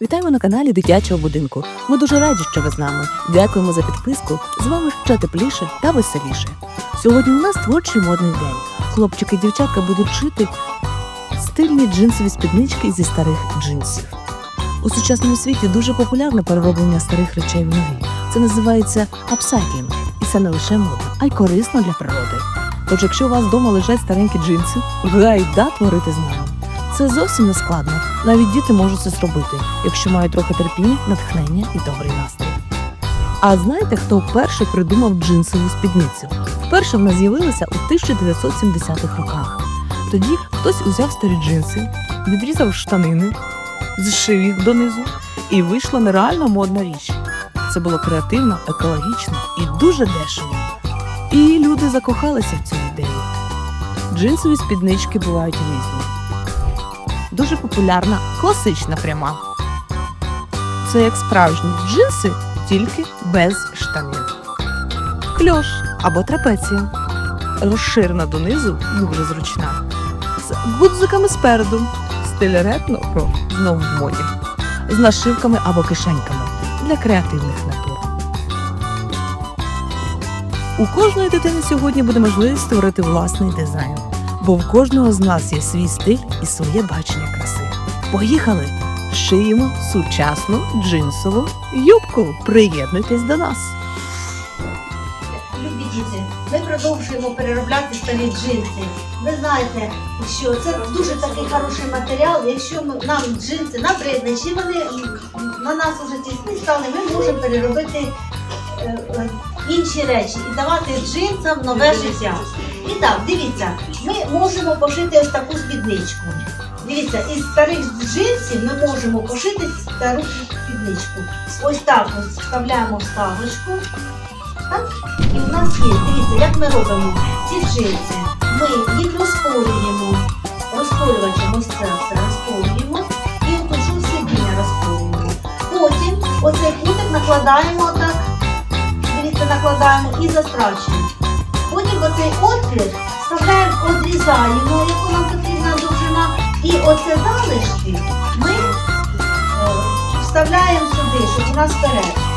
Вітаємо на каналі дитячого будинку. Ми дуже раді, що ви з нами. Дякуємо за підписку. З вами ще тепліше та веселіше. Сьогодні у нас творчий модний день. Хлопчики і дівчатка будуть шити стильні джинсові спіднички зі старих джинсів. У сучасному світі дуже популярне перероблення старих речей в нові. Це називається апсайклінг. І це не лише мода, а й корисно для природи. Тож, якщо у вас вдома лежать старенькі джинси, гайда творити з нами. Це зовсім не складно. Навіть діти можуть це зробити, якщо мають трохи терпіння, натхнення і добрий настрій. А знаєте, хто вперше придумав джинсову спідницю? Вперше вона з'явилася у 1970-х роках. Тоді хтось узяв старі джинси, відрізав штанини, зшив їх донизу, і вийшла нереально модна річ. Це було креативно, екологічно і дуже дешево. І люди закохалися в цю ідею. Джинсові спіднички бувають різні. Дуже популярна класична пряма. Це як справжні джинси, тільки без штанин. Кльош або трапеція. Розширена донизу, дуже зручна. З гудзиками спереду. Стиль ретно про знову в моді. З нашивками або кишеньками для креативних натур. У кожної дитини сьогодні буде можливість створити власний дизайн, бо в кожного з нас є свій стиль і своє бачення. Поїхали! Шиємо сучасну джинсову юбку. Приєднуйтесь до нас! Любі діти, ми продовжуємо переробляти старі джинси. Ви знаєте, що це дуже такий хороший матеріал. Якщо нам джинси набридли, чи вони на нас уже тісні стали, ми можемо переробити е, інші речі і давати джинсам нове життя. І так, дивіться, ми можемо пошити ось таку спідничку. Дивіться, із старих джинсів ми можемо пошити стару спідничку. Ось так ось вставляємо вставочку. Так? І в нас є, дивіться, як ми робимо ці джинси. Ми їх розпорюємо, розпорювачем ось це все розпорюємо і отушу сидіння розпорюємо. Потім оцей кутик накладаємо отак, дивіться, накладаємо і застрачуємо. Потім оцей отвір вставляємо, одрізаємо, яку нам. І оце залишки ми е, вставляємо сюди, щоб у нас вперед.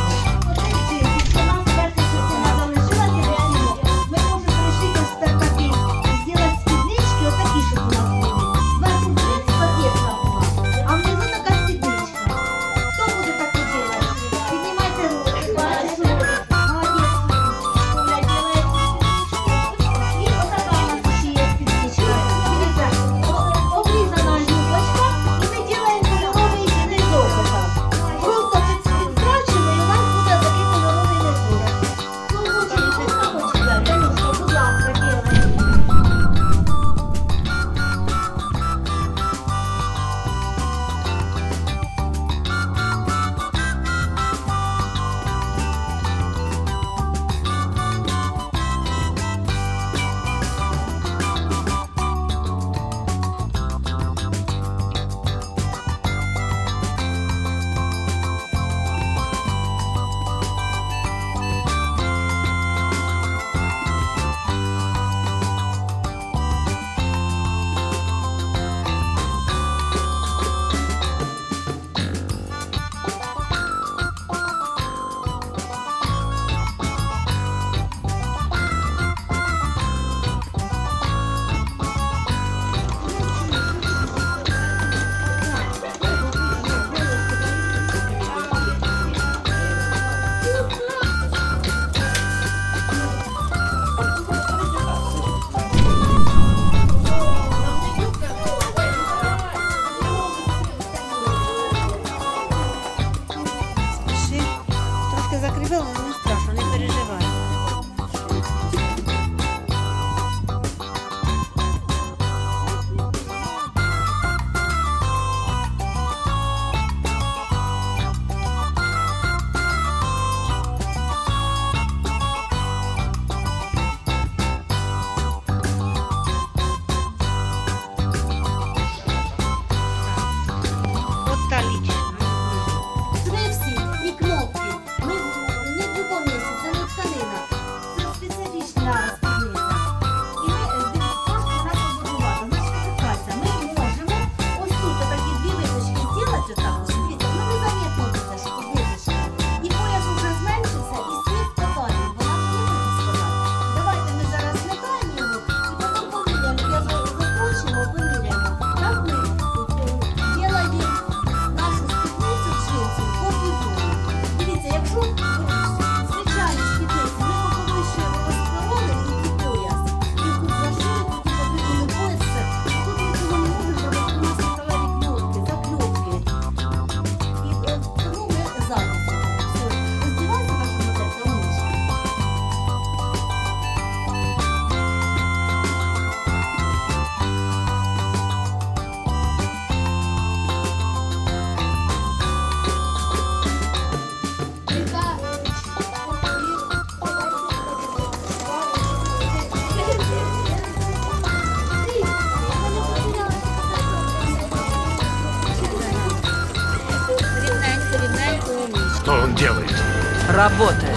Работает.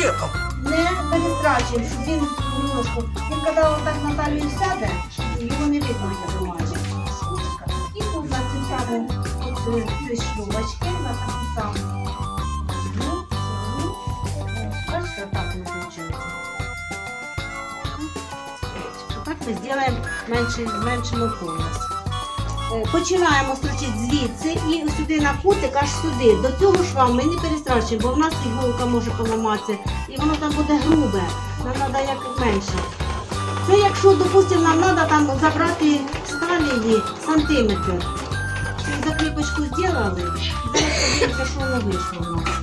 Посоветоваться с шефом. Не перестрачуємо, щоб він немножко. Він коли отак на талію сяде, його не видно, як бумажі. І тут на саму от, ці шлюбочки, на таку саму. Ну, ну, Бачите, так не виходить. Так ми зробимо менше, зменшимо конус. Е, Починаємо строчити звідси і сюди на кутик, аж сюди. До цього шва ми не перестрачуємо, бо в нас іголка може поламатися, і воно там буде грубе. Нам треба як менше. Це якщо, допустимо, нам треба там забрати з талії сантиметр. Цю закріпочку зробили, зараз подивимося, що воно вийшло в нас.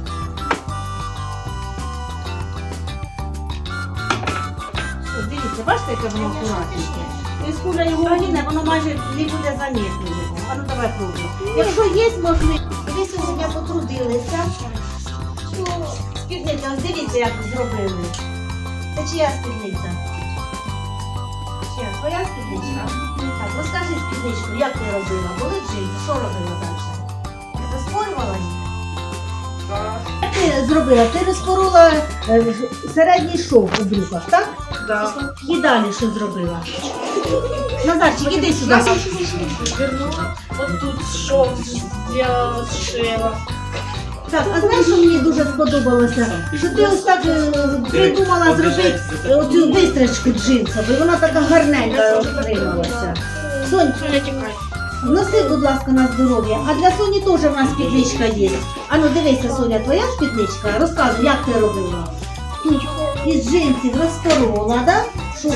Дивіться, бачите, яке воно акуратненьке? Ось куля його вийде, воно майже не буде замітно його. А ну давай пробуємо. Якщо є можливість, ви сьогодні потрудилися, то спідниця, ось дивіться, як зробили. Це чия спідниця? Чия? Твоя спідничка? Так, розкажи спідничку, як ти робила? Були джинси, що робила далі? Розпорювала їх? Як ти зробила? Ти розпорола е, середній шов у брюках, так? Да. І далі що зробила? Назарчик, іди сюди. Вернула. Вот тут шов сделала, сшила. Так, а знаєш, що мені дуже сподобалося? Що ти ось так е, придумала зробити оцю вистрочку джинсову, і вона така гарненька отрималася. Сонь, Не тікай. носи, будь ласка, на здоров'я. А для Соні теж в нас спідничка є. А ну дивися, Соня, твоя спідничка? Розказуй, як ти робила? Тут із джинсів розпорола, да? Що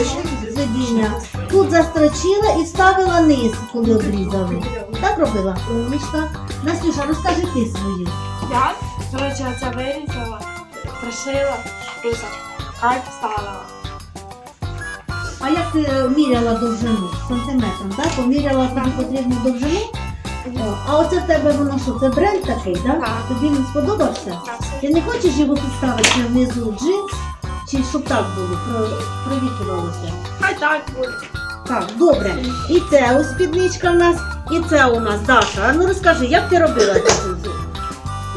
сидіння. Тут застрочила і ставила низ, коли обрізали. Так робила? Умничка. Настюша, розкажи ти свою. Я, короче, оце вирізала, пришила, так вставила. А як ти е, міряла довжину? Сантиметром, так? Поміряла тобі потрібну довжину? О, а оце в тебе воно що? Це бренд такий, так? Так. Тобі він сподобався? Ти не хочеш його підставити внизу джинс? Чи щоб так було, про- провітрювалося? Хай так буде. Так, добре. І це ось спідничка в нас, і це у нас Даша. А ну розкажи, як ти робила цю джинсу?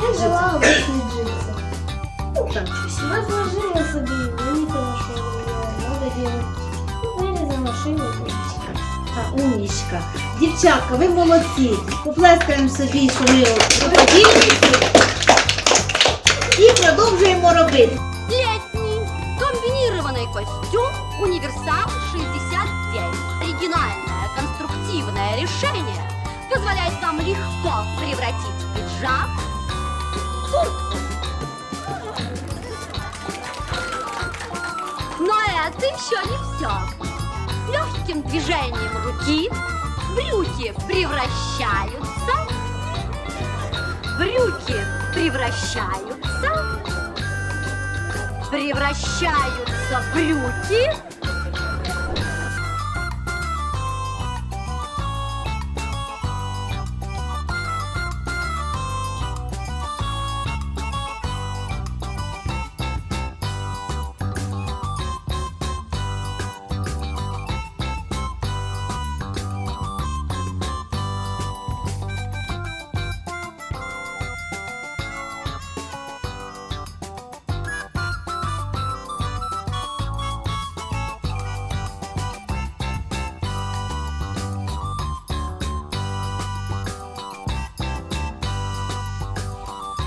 Я взяла обычные джинсы. Так. Разложила себе, заметила, что надо делать. Вырезала, шила. Та, умнічка. Дівчатка, ви молодці. Поплескаємо собі, що ми рукодільниці. І продовжуємо робити. Костюм «Универсал 69». Оригинальное конструктивное решение позволяет нам легко превратить пиджак в куртку. Но это еще не все. Легким движением руки брюки превращаются брюки превращаются превращаются брюки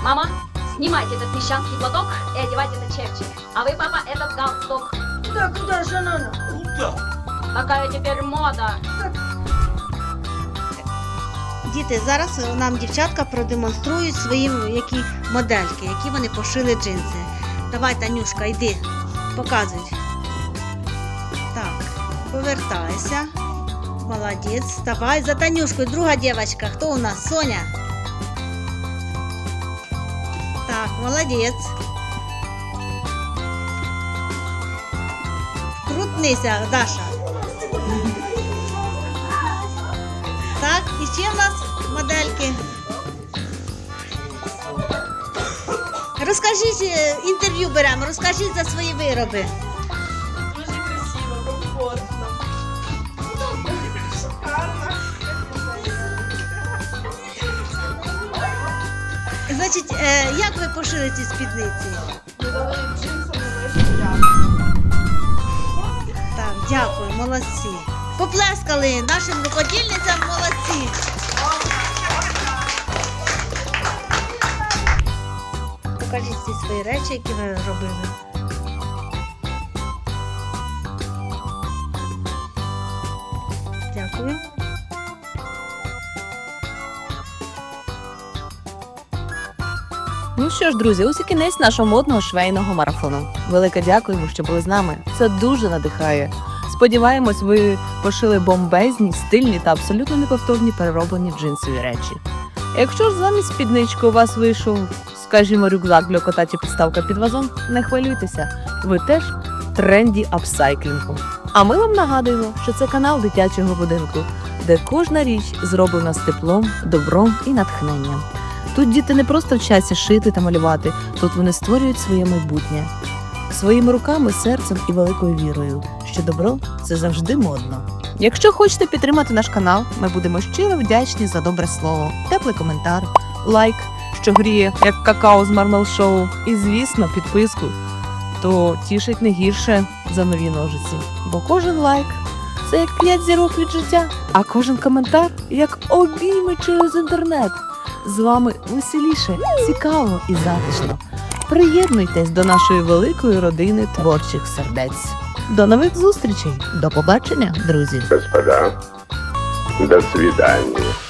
Мама, снимайте этот мещанский платок и одевайте этот чепчик. А вы, папа, этот галстук. Да куда же надо? Такая теперь мода. Діти, зараз нам дівчатка продемонструють свої які модельки, які вони пошили джинси. Давай, Танюшка, йди, показуй. Так, повертайся. Молодець. Давай за Танюшкою, друга дівчинка. Хто у нас? Соня? Молодець. Крутнися, Даша. Так, і ще в нас модельки. Розкажіть, е, інтерв'ю беремо, розкажіть за свої вироби. Значить, е, як ви пошили ці спідниці? Так, дякую, молодці. Поплескали нашим рукодільницям молодці. Покажіть всі свої речі, які ви робили. Що ж, друзі, ось і кінець нашого модного швейного марафону. Велике дякуємо, що були з нами. Це дуже надихає. Сподіваємось, ви пошили бомбезні, стильні та абсолютно неповторні перероблені джинсові речі. Якщо ж замість спіднички у вас вийшов, скажімо, рюкзак для кота чи підставка під вазон, не хвилюйтеся, ви теж тренді апсайклінгу. А ми вам нагадуємо, що це канал дитячого будинку, де кожна річ зроблена з теплом, добром і натхненням. Тут діти не просто вчаться шити та малювати, тут вони створюють своє майбутнє своїми руками, серцем і великою вірою, що добро це завжди модно. Якщо хочете підтримати наш канал, ми будемо щиро вдячні за добре слово, теплий коментар, лайк, що гріє, як какао з Мармел Шоу, і, звісно, підписку. То тішить не гірше за нові ножиці. Бо кожен лайк це як п'ять зірок від життя, а кожен коментар як обійми через інтернет. З вами веселіше, цікаво і затишно. Приєднуйтесь до нашої великої родини творчих сердець. До нових зустрічей! До побачення, друзі! Господа, до свидания.